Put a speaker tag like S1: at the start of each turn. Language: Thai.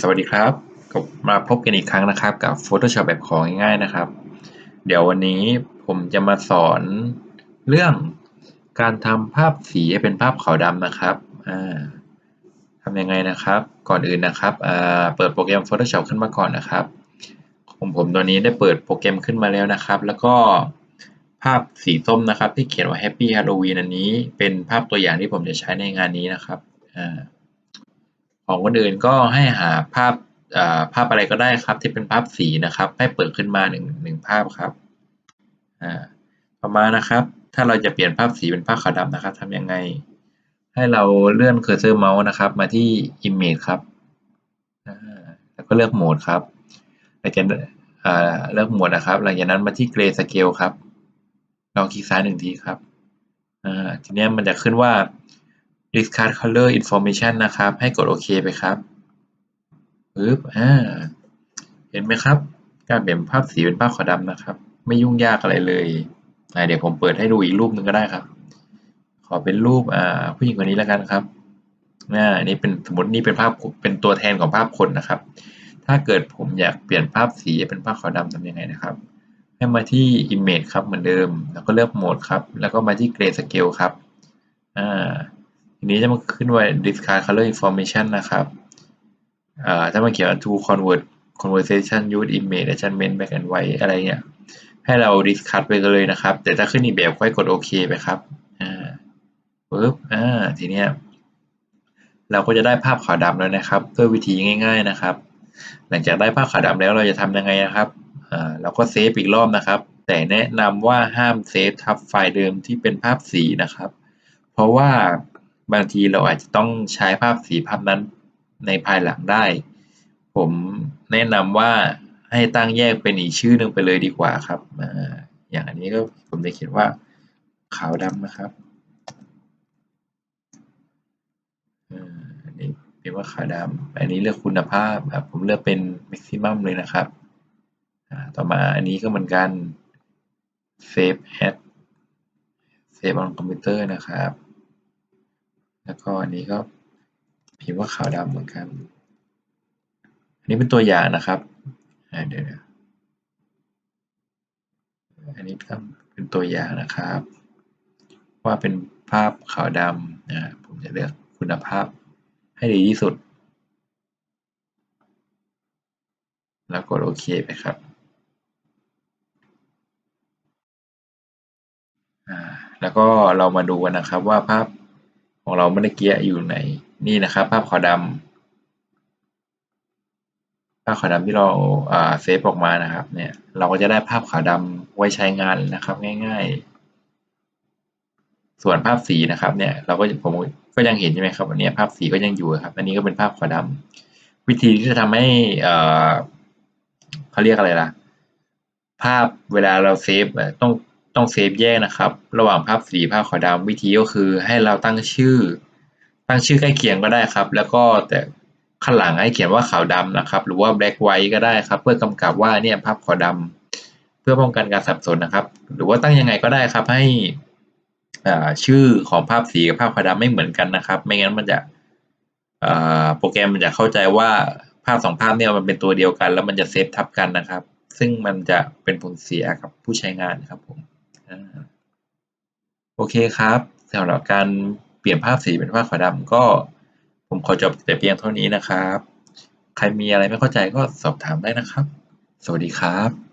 S1: สวัสดีครับก็มาพบกันอีกครั้งนะครับ กับ Photoshop แบบของง่ายๆนะครับ เดี๋ยววันนี้ผมจะมาสอนเรื่องการทำภาพสีให้เป็นภาพขาวดำนะครับทำยังไงนะครับ ก่อนอื่นนะครับเปิดโปรแกรม Photoshop ขึ้นมาก่อนนะครับของผมตอนนี้ได้เปิดโปรแกรมขึ้นมาแล้วนะครับ แล้วก็ภาพสีส้มนะครับ ที่เขียนว่า Happy Halloween อันนี้ เป็นภาพตัวอย่างที่ผมจะใช้ในงานนี้นะครับอ่า ของคนอื่นก็ให้หาภาพภาพอะไรก็ได้ครับ ที่เป็นภาพสีนะครับ ให้เปิดขึ้นมาหนึ่งหนึ่งภาพครับต่อมานะครับ ถ้าเราจะเปลี่ยนภาพสีเป็นภาพขาวดำนะครับทำยังไง ให้เราเลื่อนเคอร์เซอร์เมาส์นะครับ มาที่ Image ครับแล้วก็เลือกโหมดครับหลังจากเลือกโหมดนะครับ หลังจากนั้นมาที่ Gray Scale ครับลองคลิกซ้ายหนึ่งทีครับทีนี้มันจะขึ้นว่า discard color information นะครับ ให้กดโอเคไปครับปึ๊บอ่า เห็นไหมครับ การเปลี่ยนภาพสีเป็นภาพขาวดำนะครับ ไม่ยุ่งยากอะไรเลยเดี๋ยวผมเปิดให้ดูอีกรูปหนึ่งก็ได้ครับ ขอเป็นรูปอ่าผู้หญิงคนนี้แล้วกันครับอ่านี่เป็นสมมตินี่เป็นภาพเป็นตัวแทนของภาพคนนะครับ ถ้าเกิดผมอยากเปลี่ยนภาพสีเป็นภาพขาวดำทำยังไงนะครับ ให้มาที่ image ครับเหมือนเดิม แล้วก็เลือกโหมดครับ แล้วก็มาที่ gray scale ครับ อ่า นี้จะมาขึ้นไว่า discard color information นะครับอ่าถ้ามันเขียน to convert conversation use image adjustment back and white อะไรเงี้ยให้เรา discard ไปเลยนะครับ แต่ถ้าขึ้นอีกแบบค่อยกดโอเคไปครับอ่าปึ๊บอ่าทีเนี้ยเราก็จะได้ภาพขาวดำแล้วนะครับด้วยวิธีง่าย ๆนะครับ หลังจากได้ภาพขาวดำแล้วเราจะทำยังไงนะครับอ่าเราก็เซฟอีกรอบนะครับ แต่แนะนำว่าห้ามเซฟทับไฟล์เดิมที่เป็นภาพสีนะครับ เพราะว่า บางทีเราอาจจะต้องใช้ภาพสีภาพนั้นในภายหลังได้ ผมแนะนำว่าให้ตั้งแยกเป็นอีกชื่อหนึ่งไปเลยดีกว่าครับอย่างอันนี้ก็ผมจะเขียนว่าขาวดำนะครับอันนี้เป็นว่าขาวดำอันนี้เลือกคุณภาพครับผมเลือกเป็น maximum เลยนะครับต่อมาอันนี้ก็เหมือนกัน save as save on computer นะครับ แล้วก็อันนี้ก็พิมพ์ว่าขาวดำเหมือนกัน อันนี้เป็นตัวอย่างนะครับเดี๋ยวอันนี้ก็เป็นตัวอย่างนะครับ ว่าเป็นภาพขาวดำนะผมจะเลือกคุณภาพให้ดีที่สุด แล้วกดโอเคไปครับแล้วก็เรามาดูกันนะครับว่าภาพ ของเราเมื่อกี้อยู่ไหนนี่นะครับ ภาพขาวดำภาพขาวดำที่เราเซฟออกมานะครับ เนี่ยเราก็จะได้ภาพขาวดำไว้ใช้งานนะครับ ง่าย ๆ ส่วนภาพสีนะครับ เนี่ยเราก็ผมก็ยังเห็นใช่ไหมครับอันนี้ภาพสีก็ยังอยู่ครับ อันนี้ก็เป็นภาพขาวดำวิธีที่จะทำให้เขาเรียกอะไรล่ะ ภาพเวลาเราเซฟต้อง ต้องเซฟแยกนะครับ ระหว่างภาพสีภาพขาวดำวิธีก็คือให้เราตั้งชื่อ ตั้งชื่อใกล้เคียงก็ได้ครับ แล้วก็แต่ข้างหลังให้เขียนว่าขาวดำนะครับ หรือว่า black white ก็ได้ครับ เพื่อกำกับว่าเนี่ยภาพขาวดำเพื่อป้องกันการสับสนนะครับ หรือว่าตั้งยังไงก็ได้ครับให้ชื่อของภาพสีกับภาพขาวดำไม่เหมือนกันนะครับ ไม่งั้นมันจะโปรแกรมมันจะเข้าใจว่าภาพสองภาพเนี่ยมันเป็นตัวเดียวกัน แล้วมันจะเซฟทับกันนะครับ ซึ่งมันจะเป็นผลเสียกับผู้ใช้งานครับผม โอเคครับสำหรับการเปลี่ยนภาพสีเป็นภาพขาวดำก็ผมขอจบแต่เพียงเท่านี้นะครับ ใครมีอะไรไม่เข้าใจก็สอบถามได้นะครับ สวัสดีครับ